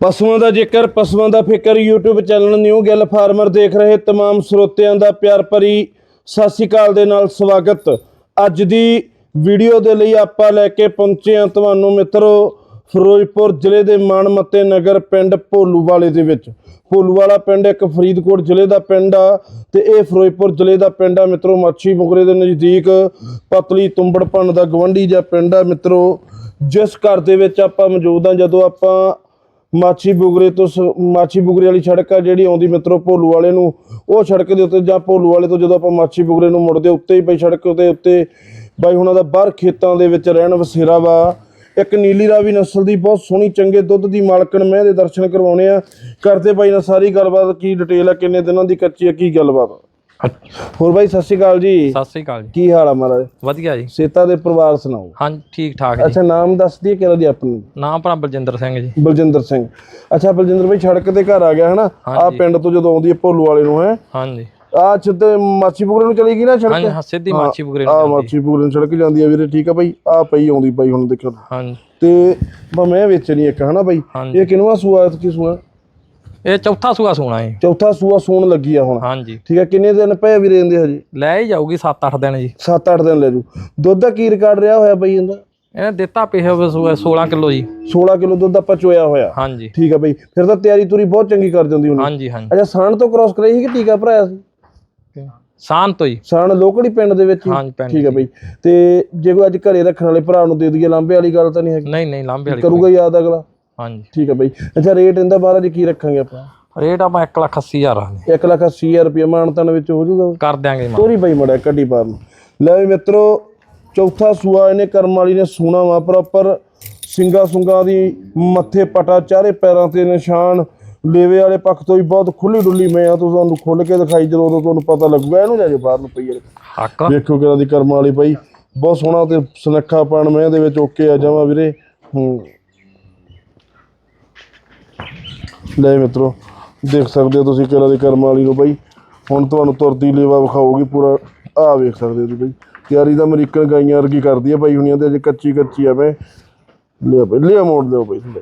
ਪਸ਼ੂਆਂ ਦਾ ਜੇਕਰ ਪਸ਼ੂਆਂ ਦਾ ਫਿਕਰ YouTube channel new Gill farmer ਦੇਖ ਰਹੇ तमाम ਸਰੋਤਿਆਂ ਦਾ ਪਿਆਰ ਭਰੀ ਸਤਿ ਸ਼੍ਰੀ ਅਕਾਲ ਦੇ ਨਾਲ ਸਵਾਗਤ ਅੱਜ ਦੀ ਵੀਡੀਓ ਦੇ ਲਈ ਆਪਾਂ ਲੈ ਕੇ ਪਹੁੰਚੇ ਹਾਂ ਤੁਹਾਨੂੰ ਮਿੱਤਰੋ ਫਿਰੋਜ਼ਪੁਰ ਜ਼ਿਲ੍ਹੇ ਦੇ ਮਾਨਮੱਤੇ ਨਗਰ ਪਿੰਡ ਭੋਲੂਵਾਲੇ ਦੇ ਵਿੱਚ ਭੋਲੂਵਾਲਾ ਪਿੰਡ ਇੱਕ ਫਰੀਦਕੋਟ ਜ਼ਿਲ੍ਹੇ ਦਾ ਪਿੰਡ ਆ ਤੇ ਇਹ ਫਿਰੋਜ਼ਪੁਰ ਜ਼ਿਲ੍ਹੇ ਦਾ ਪਿੰਡ ਆ ਮਿੱਤਰੋ ਮਾਛੀ ਮੁਗਰੇ ਦੇ ਨਜ਼ਦੀਕ ਪਤਲੀ ਤੁੰਬੜ ਭੰਨ ਦਾ ਗਵੰਡੀ ਜਾਂ ਪਿੰਡ ਆ ਮਿੱਤਰੋ ਜਿਸ ਘਰ ਦੇ ਵਿੱਚ ਆਪਾਂ ਮੌਜੂਦ ਆ ਜਦੋਂ ਆਪਾਂ ਮਾਛੀ ਬੁਗਰੇ ਤੋਂ ਸ- ਮਾਛੀ ਬੁਗਰੇ ਵਾਲੀ ਸੜਕ ਆ ਜਿਹੜੀ ਆਉਂਦੀ ਮਿੱਤਰੋ ਭੋਲੂ ਵਾਲੇ ਨੂੰ, ਉਹ ਸੜਕ ਦੇ ਉੱਤੇ ਜਾਂ ਭੋਲੂ ਵਾਲੇ ਤੋਂ ਜਦੋਂ ਆਪਾਂ ਮਾਛੀ ਬੁਗਰੇ ਨੂੰ ਮੁੜਦੇ ਉੱਤੇ ਹੀ ਪਈ ਸੜਕ ਦੇ ਉੱਤੇ ਬਾਈ ਹੁਣਾਂ ਦਾ ਬਾਹਰ ਖੇਤਾਂ ਦੇ ਵਿੱਚ ਰਹਿਣ ਵਸੇਰਾ ਵਾ ਇੱਕ ਨੀਲੀ ਰਾਵੀ ਨਸਲ ਦੀ ਬਹੁਤ ਸੋਹਣੀ ਚੰਗੇ ਦੁੱਧ ਦੀ ਮਾਲਕਣ ਮੈਂ ਦੇ ਦਰਸ਼ਨ ਕਰਵਾਉਣੇ ਆ ਕਰਦੇ ਬਾਈ ਨਾਲ ਸਾਰੀ ਗੱਲਬਾਤ, ਕੀ ਡਿਟੇਲ ਆ, ਕਿੰਨੇ ਦਿਨਾਂ ਦੀ ਕੱਚੀ ਆ, ਕੀ ਗੱਲਬਾਤ ਆ। ਹੋਰ ਬਾਈ ਸਤਿ ਸ਼੍ਰੀ ਅਕਾਲ ਜੀ। ਸਤਿ ਸ੍ਰੀ ਅਕਾਲ ਜੀ। ਕੀ ਹਾਲ ਆ ਮਹਾਰਾਜ? ਵਧੀਆ ਜੀ। ਸੇਤਾ ਦੇ ਪਰਿਵਾਰ ਸੁਣਾਓ। ਹਾਂ ਠੀਕ ਠਾਕ ਜੀ। ਅੱਛਾ ਨਾਮ ਦੱਸ ਦਈਏ ਕਿਹੜਾ ਦੀ ਆਪਣੀ? ਨਾਮ ਆਪਣਾ ਬਲਜਿੰਦਰ ਸਿੰਘ ਜੀ। ਬਲਜਿੰਦਰ ਸਿੰਘ। ਅੱਛਾ ਬਲਜਿੰਦਰ ਭਾਈ ਸੜਕ ਤੇ ਘਰ ਆ ਗਿਆ ਹਨਾ? ਆ। ਪਿੰਡ ਤੋਂ ਜਦੋਂ ਆਉਂਦੀ ਹੈ ਭੋਲੂ ਵਾਲੇ ਨੂੰ ਹੈ? ਹਾਂਜੀ ਆ ਛਿੱਤੇ ਮਾਛੀਪੁਰੇ ਨੂੰ ਚਲੀ ਗਈ ਨਾ ਸੜਕ ਹਾਂਜੀ ਹਾਂ, ਸਿੱਧੀ ਆ ਨੂੰ ਜਾਂਦੀ। ਮਾਛੀਪੁਰੇ ਨੂੰ ਸੜਕ ਜਾਂਦੀ ਆ ਵੀਰੇ ਠੀਕ ਆ ਭਾਈ ਆ ਪਈ ਆਉਂਦੀ ਭਾਈ ਹੁਣ ਦੇਖੋ। ਹਾਂਜੀ ਤੇ ਮੈਂ ਵੇਚਣੀ ਇੱਕ ਹਨਾ ਹਾਂਜੀ ਇਹ ਕਿਨਵਾ ਸੂਆ ਕੀ ਸੂਆ ਇਹ ਚੌਥਾ ਸੂਆ ਸੋਣਾ ਹੈ ਚੌਥਾ ਸੂਆ ਸੂਣ ਲੱਗੀ ਆ ਹੁਣ। ਹਾਂਜੀ। ਠੀਕ ਆ ਕਿੰਨੇ ਦਿਨ ਪਏ ਵੀਰੇ ਇਹਦੇ ਹਜੇ? ਲੈ ਹੀ ਜਾਊਗੀ 7-8 ਦਿਨ ਜੀ। 7-8 ਦਿਨ ਲੈ ਜੂ। ਦੁੱਧ ਦਾ ਕੀ ਰਿਕਾਰਡ ਰਿਹਾ ਹੋਇਆ ਭਾਈ ਇਹਦਾ? ਇਹਨੇ ਦਿੱਤਾ ਸੂਆ 16 ਕਿਲੋ ਜੀ। 16 ਕਿਲੋ ਦੁੱਧ ਆਪਾਂ ਚੋਇਆ ਹੋਇਆ। ਹਾਂਜੀ। ਠੀਕ ਆ ਭਾਈ ਫਿਰ ਤਾਂ ਤਿਆਰੀ ਤੁਰੀ ਬਹੁਤ ਚੰਗੀ ਕਰ ਜਾਂਦੀ ਉਹਨੇ ਹਾਂਜੀ ਹਾਂਜੀ। ਅੱਛਾ ਸਾਣ ਤੋਂ ਕ੍ਰਾਸ ਕਰਾਈ ਸੀ ਕਿ ਟੀਕਾ ਭਰਾਇਆ ਸੀ? ਸ਼ਾਂਤ ਤੋਂ ਜੀ ਸਾਣ ਲੋਕੜੀ ਪਿੰਡ ਦੇ ਵਿੱਚ ਹੀ? ਠੀਕ ਹੈ ਬਈ। ਤੇ ਜੇ ਕੋਈ ਅੱਜ ਘਰੇ ਰੱਖਣ ਵਾਲੇ ਭਰਾ ਨੂੰ ਦੇ ਦਈਏ ਲਾਂਬੇ ਵਾਲੀ ਗੱਲ ਤਾਂ ਨਹੀਂ ਹੈਗੀ? ਨਹੀਂ ਨਹੀਂ ਲਾਂਬੇ ਵਾਲੀ ਕਰੂਗਾ ਯਾਦ ਅਗਲਾ? ਹਾਂਜੀ। ਠੀਕ ਹੈ ਬਈ। ਅੱਛਾ ਰੇਟ ਇਹਦਾ ਮਹਾਰਾਜ ਕੀ ਰੱਖਾਂਗੇ ਆਪਾਂ? ਰੇਟ ਆਪਾਂ 1 ਲੱਖ 80 ਹਜ਼ਾਰ ਆਨੇ 1 ਲੱਖ 80 ਹਜ਼ਾਰ ਰੁਪਏ ਮਾਨਤਨ ਵਿੱਚ ਹੋ ਜਾਊਗਾ। ਕਰ ਦਿਆਂਗੇ ਮਾਂ ਤੋਰੀ ਬਈ ਮੜਾ ਕੱਢੀ ਨੂੰ। ਲੈ ਵੀ ਮਿੱਤਰੋ ਚੌਥਾ ਸੂਆ ਇਹਨੇ ਕਰਮ ਵਾਲੀ ਨੇ ਸੂਣਾ ਵਾ ਪ੍ਰੋਪਰ ਸਿੰਗਾ ਸੁੰਗਾ ਦੀ ਮੱਥੇ ਪਟਾ ਚਾਰੇ ਪੈਰਾਂ ਤੇ ਨਿਸ਼ਾਨ। ਲੇਵੇ ਵਾਲੇ ਪੱਖ ਤੋਂ ਵੀ ਬਹੁਤ ਖੁੱਲੀ ਡੁੱਲੀ ਮੈਂ ਆ ਤੁਹਾਨੂੰ ਖੁੱਲ ਕੇ ਦਿਖਾਈ ਜਦੋਂ ਉਦੋਂ ਤੁਹਾਨੂੰ ਪਤਾ ਲੱਗੂਗਾ ਇਹਨੂੰ ਲੈ ਜਾਓ ਬਾਹਰ ਨੂੰ ਪਈ ਹੱਕ। ਵੇਖੋ ਕਿਹੜਾ ਦੀ ਕਰਮ ਵਾਲੀ ਪਈ ਬਹੁਤ ਸੋਹਣਾ ਤੇ ਸੁਨੱਖਾ ਪਣ ਮੈਂ ਦੇ ਵਿੱਚ ਓਕੇ ਆ ਜਾਵਾਂ ਵੀਰੇ। ਹੂੰ। ਲੈ ਮਿੱਤਰੋ, ਦੇਖ ਸਕਦੇ ਹੋ ਤੁਸੀਂ ਕਿਹੜਾ ਦੀ ਕਰਮ ਵਾਲੀ ਨੂੰ ਬਾਈ। ਹੁਣ ਤੁਹਾਨੂੰ ਤੁਰਦੀ ਲੇਵਾ ਵਿਖਾਊਗੀ ਪੂਰਾ। ਆ ਵੇਖ ਸਕਦੇ ਹੋ ਤੁਸੀਂ ਬਾਈ। ਤਿਆਰੀ ਦਾ ਅਮਰੀਕਨ ਗਾਈਆਂ ਵਰਗੀ ਕਰਦੀ ਆ ਬਾਈ ਹੁਣੀਆਂ ਤੇ ਅਜੇ ਕੱਚੀ ਕੱਚੀ ਆ ਮੈਂ। ਲਿਆ ਬਾਈ, ਲਿਆ ਮੋੜ ਦਿਓ ਬਾਈ ਥੱਲੇ।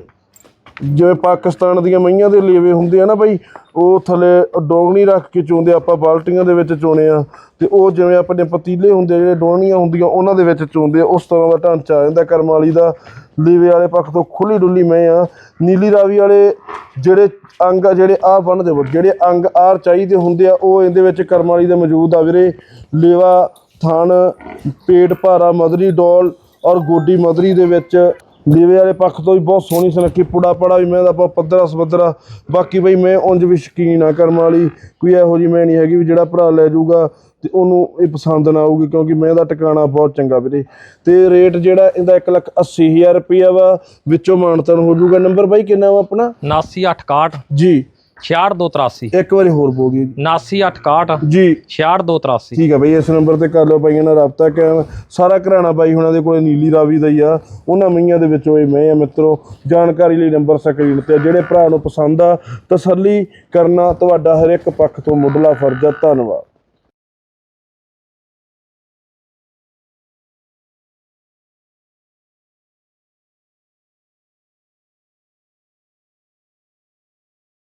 ਜਿਵੇਂ ਪਾਕਿਸਤਾਨ ਦੀਆਂ ਮਈਆਂ ਦੇ ਲੇਵੇ ਹੁੰਦੇ ਆ ਨਾ ਬਾਈ, ਉਹ ਥੱਲੇ ਡੋਗਣੀ ਰੱਖ ਕੇ ਚੋਂਦੇ ਆਪਾਂ, ਬਾਲਟੀਆਂ ਦੇ ਵਿੱਚ ਚੋਣੇ ਆ। ਤੇ ਉਹ ਜਿਵੇਂ ਆਪਣੇ ਪਤੀਲੇ ਹੁੰਦੇ ਆ, ਜਿਹੜੇ ਡੋਣੀਆਂ ਹੁੰਦੀਆਂ, ਉਹਨਾਂ ਦੇ ਵਿੱਚ ਚੋਂਦੇ ਆ। ਉਸ ਤਰ੍ਹਾਂ ਦਾ ਢਾਂਚਾ ਆ ਜਾਂਦਾ ਕਰਮਾਲੀ ਦਾ। ਲੇਵੇ ਵਾਲੇ ਪੱਖ ਤੋਂ ਖੁੱਲੀ ਡੁੱਲੀ ਮੈਂ ਆ। ਨੀਲੀ ਰਾਵੀ ਵਾਲੇ ਜਿਹੜੇ ਅੰਗ ਆ, ਜਿਹੜੇ ਆ ਬਣਦੇ ਵਾ ਜਿਹੜੇ ਅੰਗ ਆਰ ਚਾਹੀਦੇ ਹੁੰਦੇ ਆ, ਉਹ ਇਹਦੇ ਵਿੱਚ ਕਰਮ ਵਾਲੀ ਦੇ ਮੌਜੂਦ ਆ ਵੀਰੇ। ਲੇਵਾ, ਥਣ, ਪੇਟ ਭਾਰਾ ਮਦਰੀ ਡੋਲ ਔਰ ਗੋਡੀ ਮਦਰੀ ਦੇ ਵਿੱਚ ਲੀਵੇ ਵਾਲੇ ਪੱਖ ਤੋਂ ਵੀ ਬਹੁਤ ਸੋਹਣੀ ਸੁਨੱਖੀ ਪੁੜਾ ਪੜਾ ਵੀ ਮੈਂ ਦਾ ਬਹੁਤ ਪੱਧਰਾ ਸਬੱਧਰਾ ਬਾਕੀ ਬਈ ਮੈਂ ਉਂਝ ਵੀ ਸ਼ਕੀਨ ਆ ਕਰਮ ਵਾਲੀ ਕੋਈ ਇਹੋ ਜੀ ਮੈਂ ਨਹੀਂ ਹੈਗੀ ਵੀ ਜਿਹੜਾ ਭਰਾ ਲੈ ਜਾਊਗਾ ਤੇ ਉਹਨੂੰ ਇਹ ਪਸੰਦ ਨਾ ਆਊਗੀ ਕਿਉਂਕਿ ਮੈਂ ਦਾ ਟਿਕਾਣਾ ਬਹੁਤ ਚੰਗਾ ਵੀਰੇ। ਤੇ ਰੇਟ ਜਿਹੜਾ ਇਹਦਾ 1 ਲੱਖ 80 ਹਜ਼ਾਰ ਰੁਪਇਆ ਵਾ ਵਿੱਚੋਂ ਮਾਨਤਨ ਹੋ ਜਾਊਗਾ। ਨੰਬਰ ਬਾਈ ਕਿੰਨਾ ਵਾ ਆਪਣਾ? 79861 ਜੀ। 6283 ਇੱਕ ਵਾਰੀ ਹੋਰ ਬੋਲ ਦਿਓ ਜੀ। 79861 ਜੀ 6283 ਠੀਕ ਹੈ ਬਈ ਇਸ ਨੰਬਰ ਤੇ ਕਰ ਲਓ ਬਾਈਆਂ ਨਾਲ ਰਾਬਤਾ ਕਰ ਸਾਰਾ ਘਰਾਣਾ ਬਾਈ ਹੁਣਾਂ ਦੇ ਕੋਲੇ ਨੀਲੀ ਰਾਵੀ ਦਾ ਹੀ ਆ। ਉਹਨਾਂ ਮਈਆਂ ਦੇ ਵਿੱਚੋਂ ਇਹ ਮੈਂ ਆ ਮਿੱਤਰੋ। ਜਾਣਕਾਰੀ ਲਈ ਨੰਬਰ ਸਕਰੀਨ ਤੇ ਆ। ਜਿਹੜੇ ਭਰਾ ਨੂੰ ਪਸੰਦ ਆ ਤਸੱਲੀ ਕਰਨਾ ਤੁਹਾਡਾ ਹਰ ਇੱਕ ਪੱਖ ਤੋਂ ਮੁੱਢਲਾ ਫਰਜ਼ ਆ। ਧੰਨਵਾਦ।